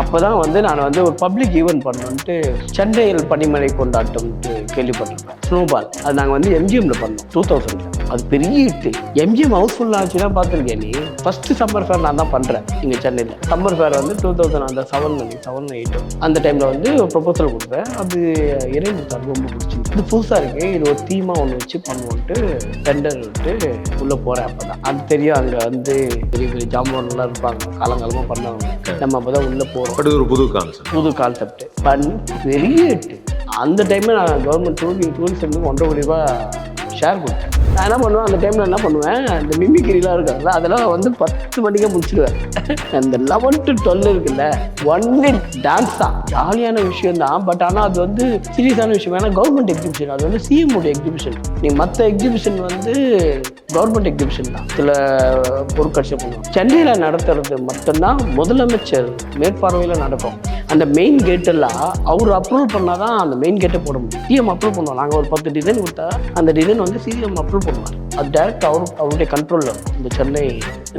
அப்பதான் வந்து நான் வந்து ஒரு பப்ளிக் ஈவெண்ட் பண்ணோன்ட்டு சென்னையில் பனிமலை கொண்டாட்டம்ட்டு கேள்விப்பட்டிருப்பேன் ஸ்னோபால் அது நாங்கள் வந்து எம்ஜிஎம்ல பண்ணோம் டூ தௌசண்ட்ல அது பெரிய ஹிட் எம்ஜிஎம் ஹவுஸ்ஃபுல் ஆச்சுன்னா பார்த்துருக்கேன் நீ. ஃபஸ்ட்டு சம்மர் ஃபேர் நான் தான் பண்ணுறேன் இங்கே சென்னையில். சம்மர் ஃபேர் வந்து டூ தௌசண்ட் அந்த செவன் மணி செவன் எயிட் அந்த டைமில் வந்து ப்ரொபோசல் கொடுப்பேன் அது இறைமுத்தார் ரொம்ப பிடிச்சிருக்கு இது புதுசாக இருக்கு. இது ஒரு தீமாக ஒன்று வச்சு பண்ணுவோன்ட்டு டெண்டர் விட்டு உள்ளே போகிறேன் அப்போ தான் அது தெரியும் அங்கே வந்து பெரிய பெரிய ஜாமான்லாம் இருப்பாங்க. காலங்காலமாக பண்ணவங்க. நம்ம அப்போ தான் உள்ளே போகிறோம் பட் ஒரு புது கான்செப்ட் புது கான்செப்ட் பண்ணி பெரிய அந்த டைமில் நான் கவர்மெண்ட் டூரி டூரிசத்துக்கு ஒன்றரை கோடி ரூபாய் ஷேர் கொடுத்தேன். நான் என்ன பண்ணுவேன்? அந்த டைமில் என்ன பண்ணுவேன்? இந்த மிமிக்கிரிலாம் இருக்காங்கல்ல அதெல்லாம் வந்து பத்து மணிக்கே முடிச்சிடுவேன். அந்த லெவன் டு டுவெல் இருக்குல்ல ஒன் டான்ஸ் தான். ஜாலியான விஷயம் தான். பட் ஆனால் அது வந்து சீரியஸான விஷயம். ஏன்னா கவர்மெண்ட் எக்ஸிபிஷன் அது வந்து சிஎம் உடைய எக்ஸிபிஷன் நீங்கள் மற்ற எக்ஸிபிஷன் வந்து கவர்மெண்ட் எக்ஸிபிஷன் தான். சில பொருட்காட்சி பண்ணுவோம் சென்னையில் நடத்துறது மட்டும்தான் முதலமைச்சர் மேற்பார்வையில் நடக்கும். அந்த மெயின் கேட்டெல்லாம் அவர் அப்ரூவல் பண்ணால் தான் அந்த மெயின் கேட்டை போட முடியும். சிஎம் அப்ரூவ் பண்ணுவோம் நாங்கள் ஒரு பத்து டிசைன் கொடுத்தா அந்த டிசைன் வந்து சிஎம் அப்ரூவ் பண்ணுவார். அது டேரக்ட் அவர் அவருடைய கண்ட்ரோலில் இருக்கும். இந்த சென்னை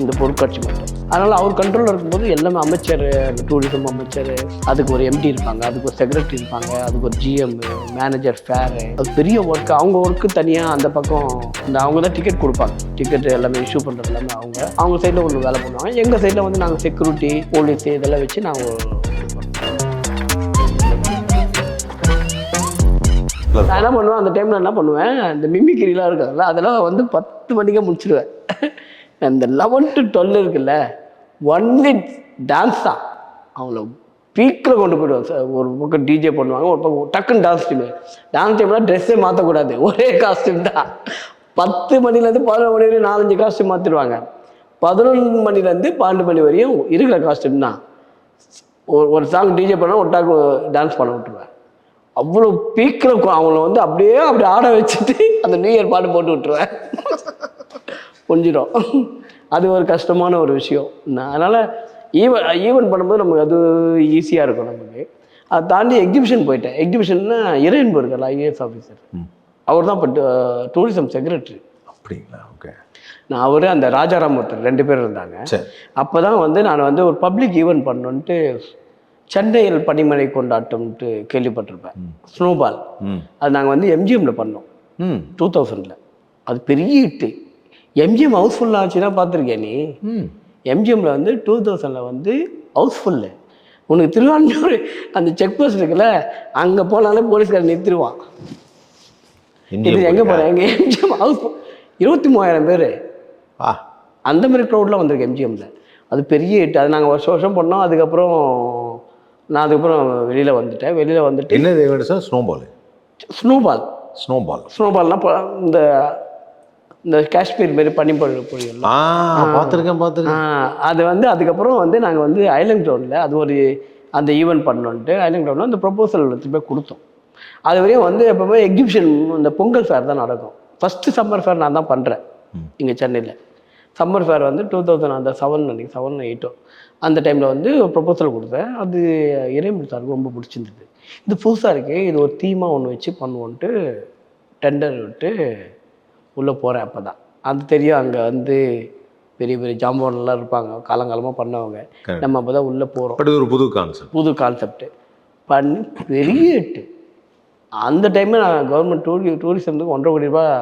இந்த பொருட்காட்சி மட்டும். அதனால் அவர் கண்ட்ரோலில் இருக்கும்போது எல்லாமே அமைச்சர் அந்த டூரிசம் அமைச்சர் அதுக்கு ஒரு எம்டி இருப்பாங்க. அதுக்கு ஒரு செக்ரட்டரி இருப்பாங்க. அதுக்கு ஒரு ஜிஎம் மேனேஜர் ஃபேரு அது பெரிய ஒர்க் அவங்க ஒர்க்கு தனியாக அந்த பக்கம் இந்த அவங்க தான் டிக்கெட் கொடுப்பாங்க. டிக்கெட் எல்லாமே இஷ்யூ பண்ணுறது எல்லாமே அவங்க. அவங்க சைடில் ஒன்று வேலை பண்ணுவாங்க. எங்கள் சைடில் வந்து நாங்கள் செக்யூரிட்டி போலீஸ் இதெல்லாம் வச்சு நாங்கள் நான் என்ன பண்ணுவேன் அந்த டைமில் என்ன பண்ணுவேன் இந்த மிமிக்கிரிலாம் இருக்காதுல்ல அதெல்லாம் வந்து பத்து மணிக்கே முடிச்சிடுவேன் அந்த லெவன் டு டுவெல் இருக்குல்ல ஒன் டான்ஸ் தான். அவங்கள பீக்கில் கொண்டு போயிடுவாங்க சார். ஒரு பக்கம் டிஜே பண்ணுவாங்க ஒரு பக்கம் டக்குன்னு டான்ஸ் டீம் டான்ஸ் டீம்னா ட்ரெஸ்ஸே மாற்றக்கூடாது ஒரே காஸ்டியூம் தான். பத்து மணிலேருந்து பதினொன்று மணி வரையும் நாலஞ்சு காஸ்டியூம் மாற்றிடுவாங்க பதினொன்று மணிலேருந்து பன்னெண்டு மணி வரையும் இருக்கிற காஸ்டியூம் தான். ஒரு ஒரு சாங் டிஜே பண்ணால் ஒரு டான்ஸ் பண்ண விட்டுருவேன். அவ்வளோ பீக்கில் அவங்கள வந்து அப்படியே அப்படி ஆட வச்சுட்டு அந்த நியூ இயர் பாட்டு போட்டு விட்டுருவேன். புரிஞ்சிடும். அது ஒரு கஷ்டமான ஒரு விஷயம். அதனால் ஈவன் ஈவெண்ட் பண்ணும்போது நமக்கு அது ஈஸியாக இருக்கும் நமக்கு. அதை தாண்டி எக்ஸிபிஷன் போயிட்டேன். எக்ஸிபிஷன்னா இறையன்பு இருக்கல ஐஏஎஸ் ஆஃபீஸர் அவர் தான் இப்போ டூரிசம் செக்ரட்டரி அப்படிங்களா? ஓகே. நான் அவர் அந்த ராஜாராம் ஒருத்தர் ரெண்டு பேர் இருந்தாங்க. அப்போ தான் வந்து நான் வந்து ஒரு பப்ளிக் ஈவெண்ட் பண்ணணுன்ட்டு சென்னையில் பனிமலை கொண்டாட்டம்ட்டு கேள்விப்பட்டிருப்பேன். ஸ்னோபால் அது நாங்கள் வந்து எம்ஜிஎம்ல பண்ணோம். டூ தௌசண்டில் அது பெரிய ஹிட்டு எம்ஜிஎம் ஹவுஸ்ஃபுல் ஆச்சுன்னா பார்த்துருக்கியா நீ? எம்ஜிஎம்ல வந்து டூ தௌசண்டில் வந்து ஹவுஸ்ஃபுல்லு உனக்கு திருவான்மையூர் அந்த செக் போஸ்ட் இருக்குல்ல அங்கே போனாலே போலீஸ்காரன் நிறுத்திடுவான். இது எங்கே போகிறேன் எங்கள் எம்ஜிஎம் ஹவுஸ் இருபத்தி மூவாயிரம் பேர். அந்த மாதிரி க்ரௌட்லாம் வந்திருக்கு எம்ஜிஎம்ல அது பெரிய ஹிட் அது நாங்கள் வருஷம் வருஷம் பண்ணோம். அதுக்கப்புறம் நான் அதுக்கப்புறம் வெளியில் வந்துட்டேன். வெளியில் வந்துட்டு என்ன தேவையான சார் ஸ்னோபால் ஸ்னோபால் ஸ்னோபால் ஸ்னோபால்னா இப்போ இந்த இந்த காஷ்மீர் மாரி பனி ஆ பார்த்துருக்கேன் பார்த்துருக்கேன். அது வந்து அதுக்கப்புறம் வந்து நாங்கள் வந்து ஐலண்ட் கிரவுண்டில் அது ஒரு அந்த ஈவெண்ட் பண்ணோன்ட்டு ஐலண்ட் கிரவுண்டில் அந்த ப்ரொபோசல் எடுத்து போய் கொடுத்தோம். அது வரையும் வந்து எப்பவுமே எக்ஸிபிஷன் இந்த பொங்கல் ஃபேர் தான் நடக்கும். ஃபஸ்ட்டு சம்மர் ஃபேர் நான் தான் பண்ணுறேன் இங்கே சென்னையில். சம்மர் ஃபேர் வந்து டூ தௌசண்ட் அந்த செவன் நினைக்கிறேன் செவன் எயிட்டோ அந்த டைமில் வந்து ஒரு ப்ரொபோசல் கொடுத்தேன். அது இறைமுடி சாருக்கு ரொம்ப பிடிச்சிருந்தது. இது புதுசாக இருக்கு இது ஒரு தீமாக ஒன்று வச்சு பண்ணுவோன்ட்டு டெண்டர் விட்டு உள்ளே போகிறேன் அப்போ தான் அது தெரியும் அங்கே வந்து பெரிய பெரிய ஜாம்பவான்லாம் இருப்பாங்க. காலங்காலமாக பண்ணவங்க. நம்ம அப்போ தான் உள்ளே போகிறோம் இது ஒரு புது கான்செப்ட் புது கான்செப்ட் பண்ணி பெரிய ஹிட்டு அந்த டைமில் நான் கவர்மெண்ட் டூரி டூரிசத்துக்கு ஒன்றரை கோடி ரூபாய்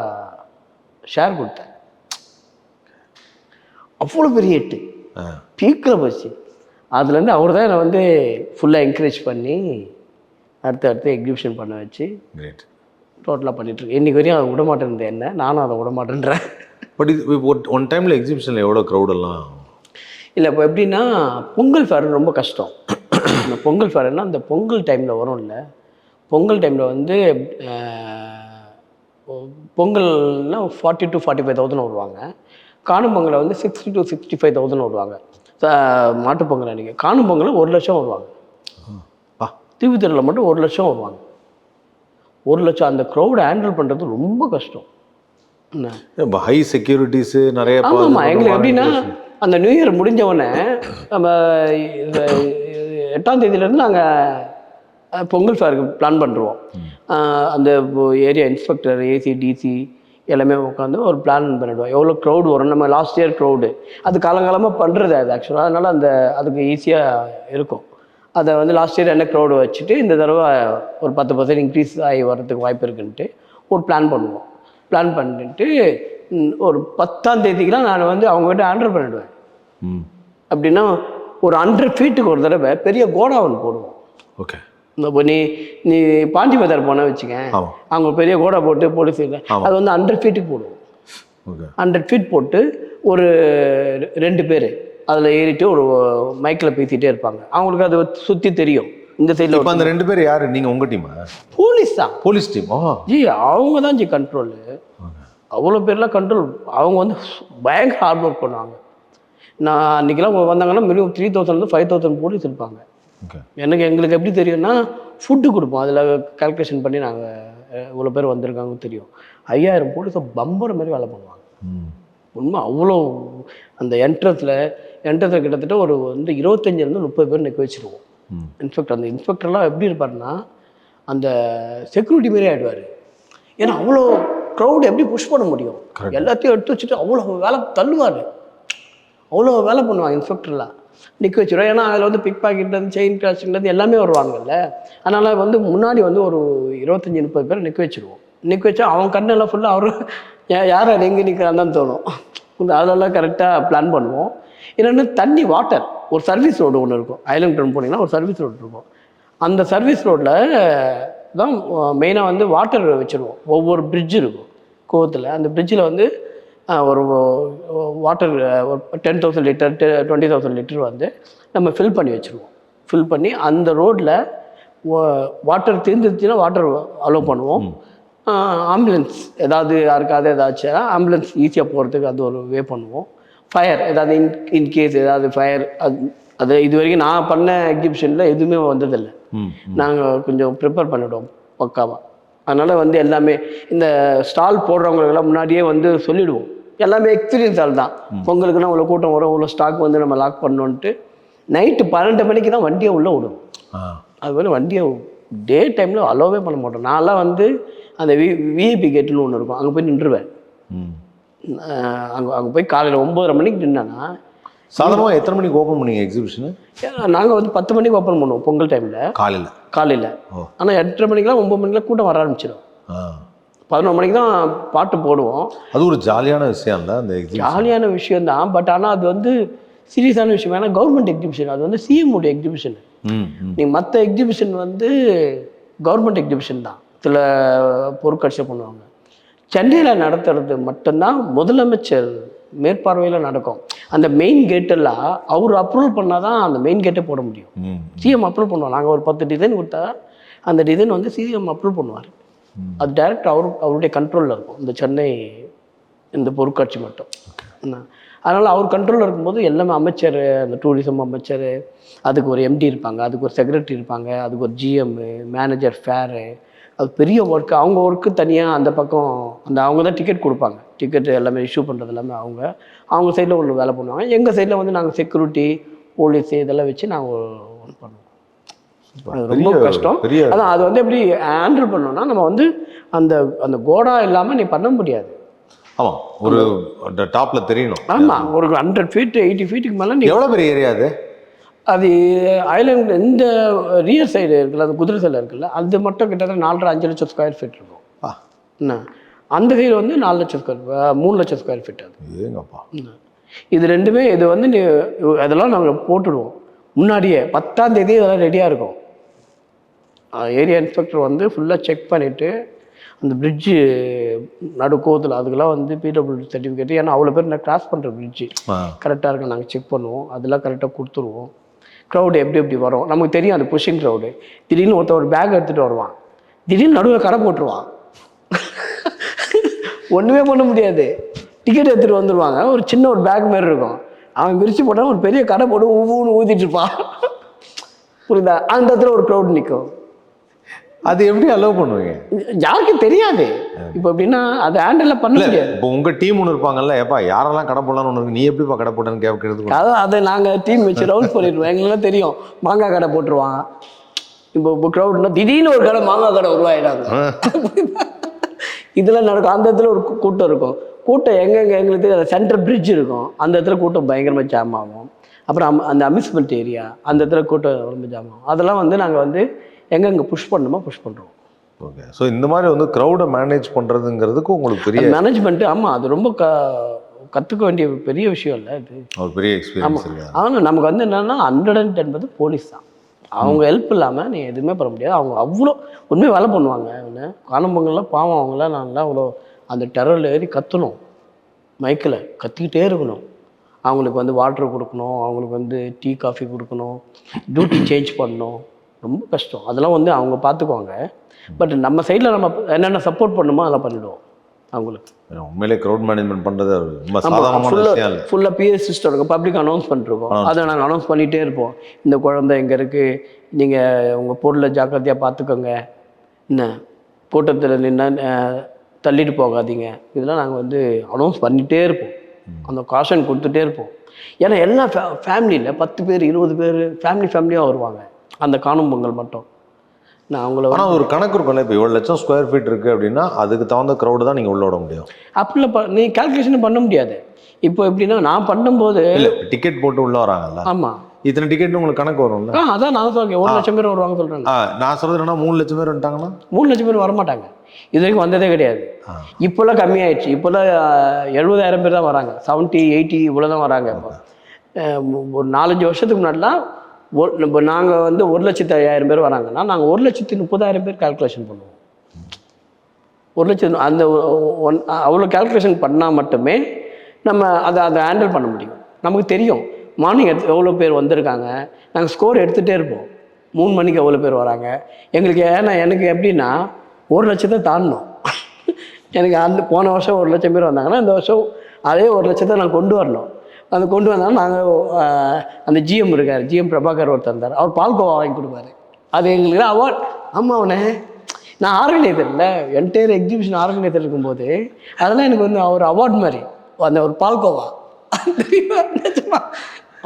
ஷேர் கொடுத்தேன். அவ்வளோ பெரிய ஹிட்டு ஆ. பீக்கில் போச்சு. அதுலேருந்து அவர் தான் என்னை வந்து ஃபுல்லாக என்கரேஜ் பண்ணி அடுத்து அடுத்து எக்ஸிபிஷன் பண்ண வச்சு கிரேட் டோட்டலாக பண்ணிகிட்ருக்கு இன்றைக்கி வரையும் அதை விட மாட்டேன் என்ன? நானும் அதை விட மாட்டேன்றேன். பட் இது ஒன் டைமில் எக்ஸிபிஷனில் எவ்வளோ க்ரௌடெல்லாம் இல்லை இப்போ எப்படின்னா பொங்கல் ஃபேர் ரொம்ப கஷ்டம். இந்த பொங்கல் ஃபேர்னா அந்த பொங்கல் டைமில் வரும்ல பொங்கல் டைமில் வந்து அஹ், பொங்கல்னா forty to forty five thousand வருவாங்க. காணும் பொங்கலில் வந்து sixty to sixty five thousand வருவாங்க. மாட்டுப் பொங்கல் அன்றைக்கி காணும் பொங்கலில் ஒரு லட்சம் வருவாங்க. பா. தீவுத்திரையில் மட்டும் ஒரு லட்சம் வருவாங்க. ஒரு லட்சம் அந்த க்ரௌடை ஹேண்டில் பண்ணுறது ரொம்ப கஷ்டம். என்ன? ஹை செக்யூரிட்டிஸு நிறைய ஆமாம்மா எங்களுக்கு எப்படின்னா அந்த நியூ இயர் முடிஞ்ச உடனே நம்ம எட்டாம் தேதியிலேருந்து நாங்கள் பொங்கல் ஃபேருக்கு பிளான் பண்ணுறோம் அந்த ஏரியா இன்ஸ்பெக்டர் ஏசி டிசி எல்லாமே உட்காந்து ஒரு பிளான் பண்ணிடுவோம். எவ்வளோ க்ரௌடு வரும்? நம்ம லாஸ்ட் இயர் க்ரௌடு அது காலங்காலமாக பண்ணுறது அது ஆக்சுவலாக அதனால் அந்த அதுக்கு ஈஸியாக இருக்கும். அதை வந்து லாஸ்ட் இயர் என்ன க்ரௌடு வச்சுட்டு இந்த தடவை ஒரு பத்து பர்சன்ட் இன்க்ரீஸ் ஆகி வர்றதுக்கு வாய்ப்பு இருக்குன்ட்டு ஒரு பிளான் பண்ணுவோம். பிளான் பண்ணிட்டு ஒரு பத்தாம் தேதிக்கெலாம் நான் வந்து அவங்ககிட்ட ஆர்டர் பண்ணிடுவேன். ம். அப்படின்னா ஒரு ஹண்ட்ரட் ஃபீட்டுக்கு ஒரு தடவை பெரிய கோடாவன் போடுவோம். ஓகே இப்போ நீ நீ பாண்டி பஜார் போன வச்சுக்கேன் ஆமாம் அவங்க பெரிய கோடா போட்டு போலீஸ். அது வந்து ஹண்ட்ரட் ஃபீட்டுக்கு போடுவோம். ஹண்ட்ரட் ஃபீட் போட்டு ஒரு ரெண்டு பேர் அதில் ஏறிட்டு ஒரு மைக்கில் பேசிகிட்டே இருப்பாங்க. அவங்களுக்கு அது சுற்றி தெரியும். இந்த சைடில் இப்போ அந்த ரெண்டு பேர் யாரு? நீங்க உங்க டீமா போலீஸ் தான். போலீஸ் டீம் ஜி அவங்க தான் ஜி கண்ட்ரோலு அவ்வளோ பேர்லாம் கண்ட்ரோல் அவங்க வந்து பயங்கர ஹார்ட் ஒர்க் பண்ணுவாங்க. நான் அன்றைக்கெல்லாம் வந்தாங்கன்னா minimum three thousand five thousand police இருப்பாங்க. எனக்கு எங்களுக்கு எப்படி தெரியும்னா ஃபுட்டு கொடுப்போம். அதில் கால்குலேஷன் பண்ணி நாங்கள் இவ்வளோ பேர் வந்திருக்காங்க தெரியும். ஐயாயிரம் போலீஸை பம்பர் மாதிரி வேலை பண்ணுவாங்க. உண்மை அவ்வளோ அந்த என்ட்ரன்ஸில் என்ட்ரன்ஸில் கிட்டத்தட்ட ஒரு வந்து இருபத்தஞ்சிலேருந்து முப்பது பேர் நிற்க வச்சுருவோம். இன்ஸ்பெக்டர் அந்த இன்ஸ்பெக்டர்லாம் எப்படி இருப்பாருன்னா அந்த செக்யூரிட்டி மாரி ஆகிடுவார் ஏன்னா அவ்வளோ க்ரௌட் எப்படி புஷ் பண்ண முடியும். எல்லாத்தையும் எடுத்து வச்சுட்டு அவ்வளோ வேலை தள்ளுவார். அவ்வளோ வேலை பண்ணுவாங்க இன்ஸ்பெக்டர்லாம் நிற்க வச்சிடும் ஏன்னா அதில் வந்து பிக் பாக்கெட்லேருந்து செயின் கிராஷிங்லேருந்து எல்லாமே வருவாங்கல்ல. அதனால் வந்து முன்னாடி வந்து ஒரு இருபத்தஞ்சி முப்பது பேர் நிற்க வச்சுருவோம். நிற்க வச்சா அவன் கண்ணெல்லாம் ஃபுல்லாக அவரு யார் அது எங்கே நிற்கிறான்னு தோணும். அதெல்லாம் கரெக்டாக பிளான் பண்ணுவோம். இன்னொன்று தண்ணி வாட்டர் ஒரு சர்வீஸ் ரோடு ஒன்று இருக்கும். ஐலண்ட் டவுன் போனீங்கன்னா ஒரு சர்வீஸ் ரோடு இருக்கும். அந்த சர்வீஸ் ரோட்டில் தான் மெயினாக வந்து வாட்டர் வச்சுருவோம். ஒவ்வொரு பிரிட்ஜ் இருக்கும். கோவத்தில். அந்த பிரிட்ஜில் வந்து ஒரு வாட்டர் ஒரு ten thousand litre twenty thousand litre வந்து நம்ம ஃபில் பண்ணி வச்சுருவோம். ஃபில் பண்ணி அந்த ரோட்டில் வாட்டர் தீர்ந்துருச்சுன்னா வாட்டர் அலோவ் பண்ணுவோம். ஆம்புலன்ஸ் ஏதாவது யாருக்காவது ஏதாச்சும் ஆம்புலன்ஸ் ஈஸியாக போகிறதுக்கு அது ஒரு வே பண்ணுவோம். ஃபயர் ஏதாவது இன் இன்கேஸ் ஏதாவது ஃபயர் அது அது இது வரைக்கும் நான் பண்ண எக்ஸிபிஷனில் எதுவுமே வந்ததில்லை. நாங்கள் கொஞ்சம் ப்ரிப்பேர் பண்ணிவிடுவோம் பக்காவாக அதனால் வந்து எல்லாமே இந்த ஸ்டால் போடுறவங்களுக்கெல்லாம் முன்னாடியே வந்து சொல்லிடுவோம். எல்லாமே எக்ஸ்பீரியன்ஸ் ஆள் தான். பொங்கலுக்குன்னா இவ்வளோ கூட்டம் வரும் இவ்வளோ ஸ்டாக் வந்து நம்ம லாக் பண்ணோன்ட்டு நைட்டு பன்னெண்டு மணிக்கு தான் வண்டியை உள்ளே விடும். ஆ. அது மாதிரி வண்டியை டே டைமில் அலோவே பண்ண மாட்டோம். நான்லாம் வந்து அந்த வி விஐபி கேட்டுன்னு ஒன்று இருக்கும். அங்கே போய் நின்றுவேன். ம். அங்கே அங்கே போய் காலையில் ஒம்பதரை மணிக்கு நின்னேன்னா சாதாரணமாக எத்தனை மணிக்கு ஓப்பன் பண்ணீங்க எக்ஸிபிஷனு நாங்கள் வந்து பத்து மணிக்கு ஓப்பன் பண்ணுவோம் பொங்கல் டைமில் காலையில். காலையில். ஆனால் எட்டரை மணிக்கெலாம் ஒம்பது மணிக்கெலாம் கூட்டம் வர ஆரம்பிச்சிடும். பதினொரு மணிக்கு தான் பாட்டு போடுவோம். அது ஒரு ஜாலியான விஷயம் இல்லை அந்த ஜாலியான விஷயம் தான். பட் ஆனால் அது வந்து சீரியஸான விஷயம். ஏன்னா கவர்மெண்ட் எக்ஸிபிஷன் அது வந்து சிஎம் உடைய எக்ஸிபிஷன் நீங்கள் மற்ற எக்ஸிபிஷன் வந்து கவர்மெண்ட் எக்ஸிபிஷன் தான். சில பொருட்காட்சியை பண்ணுவாங்க. சென்னையில் நடத்துறது மட்டும்தான் முதலமைச்சர் மேற்பார்வையில் நடக்கும். அந்த மெயின் கேட்டெல்லாம் அவர் அப்ரூவல் பண்ணால் தான் அந்த மெயின் கேட்டே போட முடியும். சிஎம் அப்ரூவ் பண்ணுவோம் நாங்கள் ஒரு பத்து டிசைன் கொடுத்தா அந்த டிசைன் வந்து சிஎம் அப்ரூவ் பண்ணுவார். அது டைரக்ட் அவர் அவருடைய கண்ட்ரோலில் இருக்கும். இந்த சென்னை இந்த பொருட்காட்சி மட்டும். அதனால் அவர் கண்ட்ரோலில் இருக்கும்போது எல்லாமே அமைச்சர் அந்த டூரிசம் அமைச்சர் அதுக்கு ஒரு எம்டி இருப்பாங்க அதுக்கு ஒரு செக்ரட்டரி இருப்பாங்க அதுக்கு ஒரு ஜிஎம் மேனேஜர் ஃபேரு அது பெரிய ஒர்க்கு அவங்க ஒர்க்கு தனியாக அந்த பக்கம் அந்த அவங்க தான் டிக்கெட் கொடுப்பாங்க. டிக்கெட் எல்லாமே இஷ்யூ பண்ணுறது எல்லாமே அவங்க. அவங்க சைடில் ஒன்று வேலை பண்ணுவாங்க. எங்கள் சைடில் வந்து நாங்கள் செக்யூரிட்டி போலீஸ் இதெல்லாம் வச்சு நாங்கள் ஒன்று பண்ணுவோம். ரொம்ப கஷ்டம். அதான் அது வந்து எப்படி ஹேண்டில் பண்ணோம்னா நம்ம வந்து அந்த அந்த கோடா இல்லாமல் நீ பண்ண முடியாது. ஆமாம் ஒரு டாப்பில் தெரியணும். ஆமாம் ஒரு ஹண்ட்ரட் ஃபீட் எயிட்டி ஃபீட்டுக்கு மேலே நீ எவ்வளோ பெரிய ஏரியா அது? அது ஐலாண்ட் இந்த ரியர் சைடு இருக்குல்ல அந்த குதிரை சைடில் இருக்குல்ல அது மட்டும் கிட்டத்தட்ட நாலரை அஞ்சு லட்சம் ஸ்கொயர் ஃபீட் இருக்கும். என்ன? அந்த சைடு வந்து நாலு லட்சம் ஸ்கொயர் மூணு லட்சம் ஸ்கொயர் ஃபீட் அது. ஏங்கப்பா. இது ரெண்டுமே இது வந்து நீ அதெல்லாம் நாங்கள் போட்டுடுவோம். முன்னாடியே பத்தாம் தேதி இதெல்லாம் ரெடியாக இருக்கும். ஏரியா இன்ஸ்பெக்டர் வந்து ஃபுல்லாக செக் பண்ணிவிட்டு அந்த பிரிட்ஜு நடுக்கோத்தில் அதுக்கெல்லாம் வந்து பிடபிள்யூ சர்டிஃபிகேட் ஏன்னா அவ்வளோ பேர் நான் கிராஸ் பண்ணுற பிரிட்ஜு கரெக்டாக இருக்கு நாங்கள் செக் பண்ணுவோம். அதெல்லாம் கரெக்டாக கொடுத்துருவோம். க்ரௌடு எப்படி எப்படி வரும்? நமக்கு தெரியும் அந்த புஷிங் க்ரௌடு திடீர்னு ஒருத்தன் ஒரு பேக் எடுத்துகிட்டு வருவான். திடீர்னு நடுவில் கடை போட்டுருவான். ஒன்றுமே பண்ண முடியாது. டிக்கெட் எடுத்துகிட்டு வந்துடுவாங்க ஒரு சின்ன ஒரு பேக் மாதிரி இருக்கும். அவன் விரிச்சு போட்டால் ஒரு பெரிய கடை போட்டு ஊன்னு ஊதிட்டு இருப்பான். புரியுதா? அந்த இடத்துல ஒரு க்ரௌட் நிற்கும் அது எப்படி அலோவ் பண்ணுவீங்க? யாருக்கும் தெரியாது. இப்போ எப்படின்னா அது ஹேண்டில் பண்ண முடியாது இப்போ உங்க டீம் ஒன்று இருப்பாங்கல்ல ஏப்பா யாரெல்லாம் கடை போடலாம்னு ஒன்று நீ எப்படிப்பா கடை போட்டேன்னு கேட்கறதுக்கு அதான் அதை நாங்கள் டீம் வச்சு ரவுண்ட் பண்ணிடுவோம். எங்களுக்குலாம் தெரியும் மாங்காய் கடை போட்டுருவான் இப்போ இப்போ க்ரௌட்னா திடீர்னு ஒரு கடை மாங்காய் கடை உருவாயிடாங்க. இதெல்லாம் நடக்கும் அந்த இடத்துல ஒரு கூட்டம் இருக்கும். கூட்டம் எங்கெங்க எங்களுக்கு சென்ட்ரல் பிரிட்ஜ் இருக்கும். அந்த இடத்துல கூட்டம் பயங்கரமாக ஜாம் ஆகும். அப்புறம் அந்த அம்யூஸ்மெண்ட் ஏரியா அந்த இடத்துல கூட்டம் ரொம்ப ஜாமான் அதெல்லாம் வந்து நாங்கள் வந்து எங்கெங்கே புஷ் பண்ணணுமோ புஷ் பண்ணுறோம் ஓகே ஸோ இந்த மாதிரி வந்து க்ரௌடை மேனேஜ் பண்ணுறதுங்கிறதுக்கு உங்களுக்கு பெரிய மேனேஜ்மெண்ட்டு ஆமாம் அது ரொம்ப க கற்றுக்க வேண்டிய பெரிய விஷயம் இல்லை இது. ஒரு பெரிய எக்ஸ்பீரியன்ஸ் ஆனால் நமக்கு வந்து என்னென்னா ஹண்ட்ரட் அண்ட் என்பது போலீஸ் தான். அவங்க ஹெல்ப் இல்லாமல் நீ எதுவுமே பண்ண முடியாது. அவங்க அவ்வளோ உண்மையாக வேலை பண்ணுவாங்க. அவங்க காணம்பங்கள்லாம் பாவம் அவங்களாம் நல்லா அவ்வளோ அந்த டெரரில் ஏறி கத்தணும். மைக்கில் கத்திக்கிட்டே இருக்கணும். அவங்களுக்கு வந்து வாட்டர் கொடுக்கணும். அவங்களுக்கு வந்து டீ காஃபி கொடுக்கணும். டியூட்டி சேஞ்ச் பண்ணணும். ரொம்ப கஷ்டம். அதெல்லாம் வந்து அவங்க பார்த்துக்குவாங்க பட் நம்ம சைடில் நம்ம என்னென்ன சப்போர்ட் பண்ணுமோ அதெல்லாம் பண்ணிவிடுவோம் அவங்களுக்கு. உண்மையிலே க்ரௌட் மேனேஜ்மெண்ட் பண்ணுறது ரொம்ப ஃபுல்லாக ஃபுல்லாக பிஎஸ் சிஸ்டம் இருக்கும் பப்ளிக் அனௌன்ஸ் பண்ணிருக்கோம் அதை நாங்கள் அனௌன்ஸ் பண்ணிகிட்டே இருப்போம். இந்த குழந்தை இங்கே இருக்குது நீங்கள் உங்கள் பொருளை ஜாக்கிரதையாக பார்த்துக்கோங்க என்ன? கூட்டத்தில் நின்று தள்ளிட்டு போகாதீங்க. இதெல்லாம் நாங்கள் வந்து அனௌன்ஸ் பண்ணிகிட்டே இருப்போம். அந்த காஷன் கொடுத்துட்டே இருப்போம். ஏன்னா எல்லா ஃபே ஃபேமிலியில் பத்து பேர் இருபது பேர் ஃபேமிலி ஃபேமிலியாக வருவாங்க. அந்த காணும் பொங்கல் மட்டும். நான் அவங்கள ஆனால் ஒரு கணக்கு இருக்கும்ல இப்போ இவ்வளோ லட்சம் ஸ்கொயர் ஃபீட் இருக்குது அப்படின்னா அதுக்கு தகுந்த க்ரௌடு தான் நீங்கள் உள்ள விட முடியும். அப்படிலாம் ப நீ கால்குலேஷன் பண்ண முடியாது. இப்போ எப்படின்னா நான் பண்ணும்போது இல்லை டிக்கெட் போட்டு உள்ள வராங்கல்ல. ஆமாம் இத்தனை டிக்கெட் உங்களுக்கு கணக்கு வரும்ல? ஆ அதான் நான் சொல்றேன். ஒரு லட்சம் பேர் வருவாங்க சொல்கிறேன் நான் சொல்றது என்னன்னா மூணு லட்சம் பேர் வந்துட்டாங்கன்னா? மூணு லட்சம் பேர் வரமாட்டாங்க. இது வரைக்கும் வந்ததே கிடையாது. இப்போல்லாம் கம்மியாயிடுச்சு. இப்போல்லாம் எழுபதாயிரம் பேர் தான் வராங்க. செவன்ட்டி எயிட்டி இவ்வளோ தான் வராங்க இப்போ. ஒரு நாலஞ்சு வருஷத்துக்கு முன்னாடிலாம் ஒரு இப்போ நாங்கள் வந்து ஒரு லட்சத்து ஐயாயிரம் பேர் வராங்கன்னா நாங்கள் ஒரு லட்சத்து முப்பதாயிரம் பேர் கால்குலேஷன் பண்ணுவோம். ஒரு லட்சம் அந்த ஒன் அவ்வளோ கால்குலேஷன் பண்ணால் மட்டுமே நம்ம அதை அதை ஹேண்டில் பண்ண முடியும். நமக்கு தெரியும் மார்னிங் எடுத்து எவ்வளோ பேர் வந்திருக்காங்க நாங்கள் ஸ்கோர் எடுத்துகிட்டே இருப்போம். மூணு மணிக்கு எவ்வளோ பேர் வராங்க. எங்களுக்கு ஏன்னா எனக்கு எப்படின்னா ஒரு லட்சத்தை தாண்டணும். எனக்கு அந்த போன வருஷம் ஒரு லட்சம் பேர் வந்தாங்கன்னா இந்த வருஷம் அதே ஒரு லட்சத்தை நான் கொண்டு வரணும். அந்த கொண்டு வந்தாலும் நாங்கள் அந்த ஜிஎம் இருக்கார் ஜிஎம் பிரபாகர் ஒருத்தர் இருந்தார். அவர் பால்கோவா வாங்கி கொடுப்பாரு. அது எங்களுக்கு அவார்ட் ஆமாம் அவனே நான் ஆர்கனைசரில் என்டையர் எக்ஸிபிஷன் ஆர்கனைசர் இருக்கும்போது அதெல்லாம் எனக்கு வந்து அவர் அவார்ட் மாதிரி. அந்த ஒரு பால்கோவா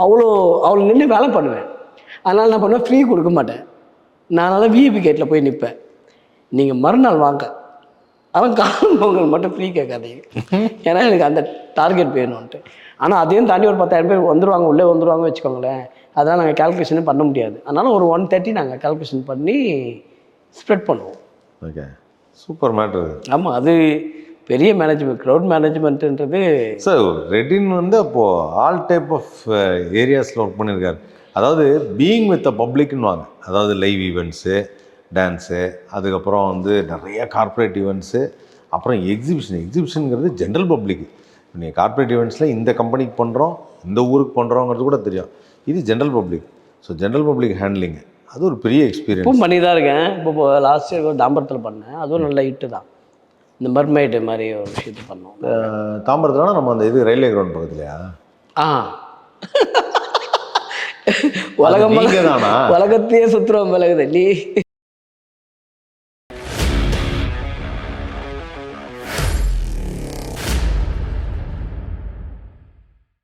அவ்வளோ அவ்வளோ நின்று வேலை பண்ணுவேன். அதனால் என்ன பண்ணுவேன் ஃப்ரீ கொடுக்க மாட்டேன். நான் அதனால் விஐபி கேட்டில் போய் நிற்பேன் நீங்கள் மறுநாள் வாங்க. அவன் காணும் பொங்கல் மட்டும் ஃப்ரீ கேட்காதீங்க. ஏன்னா எனக்கு அந்த டார்கெட் வேணும்ன்ட்டு. ஆனால் அதையும் தாண்டி ஒரு பத்தாயிரம் பேர் வந்துருவாங்க உள்ளே வந்துருவாங்க வச்சுக்கோங்களேன். அதெல்லாம் நாங்கள் கால்குலேஷனே பண்ண முடியாது. அதனால் ஒரு ஒன் தேர்ட்டி நாங்கள் கால்குலேஷன் பண்ணி ஸ்ப்ரெட் பண்ணுவோம். ஓகே சூப்பர் மேட்ரு ஆமாம் அது பெரிய மேனேஜ்மெண்ட் க்ரௌட் மேனேஜ்மெண்ட்டுன்றது சார் ரெட்டின் வந்து அப்போது ஆல் டைப் ஆஃப் ஏரியாஸில் ஒர்க் பண்ணியிருக்காரு அதாவது பீயிங் வித் த பப்ளிக்னு வாங்க அதாவது லைவ் ஈவெண்ட்ஸு டான்ஸு அதுக்கப்புறம் வந்து நிறைய கார்ப்பரேட் ஈவெண்ட்ஸு அப்புறம் எக்ஸிபிஷன் எக்ஸிபிஷனுங்கிறது ஜென்ரல் பப்ளிக் நீங்கள் கார்ப்பரேட் ஈவெண்ட்ஸில் இந்த கம்பெனிக்கு பண்ணுறோம் இந்த ஊருக்கு பண்ணுறோங்கிறது கூட தெரியும். இது general public so general public handling அது ஒரு பெரிய எக்ஸ்பீரியன்ஸ் இப்பவும் பண்ணி தான் இருக்கேன். இப்போ லாஸ்ட் இயர் தாம்பரத்தில் பண்ணேன். அதுவும் நல்ல ஹிட்டு தான். இந்த மர்மைடு மாதிரி ஒரு விஷயத்தை பண்ணோம். தாம்பரத்துலனா நம்ம அந்த இது ரயில்வே கிரவுண்ட் பக்கத்துலையா? ஆ. உலகம் உலகத்தையே சுற்றுறோம் விலகுது நீ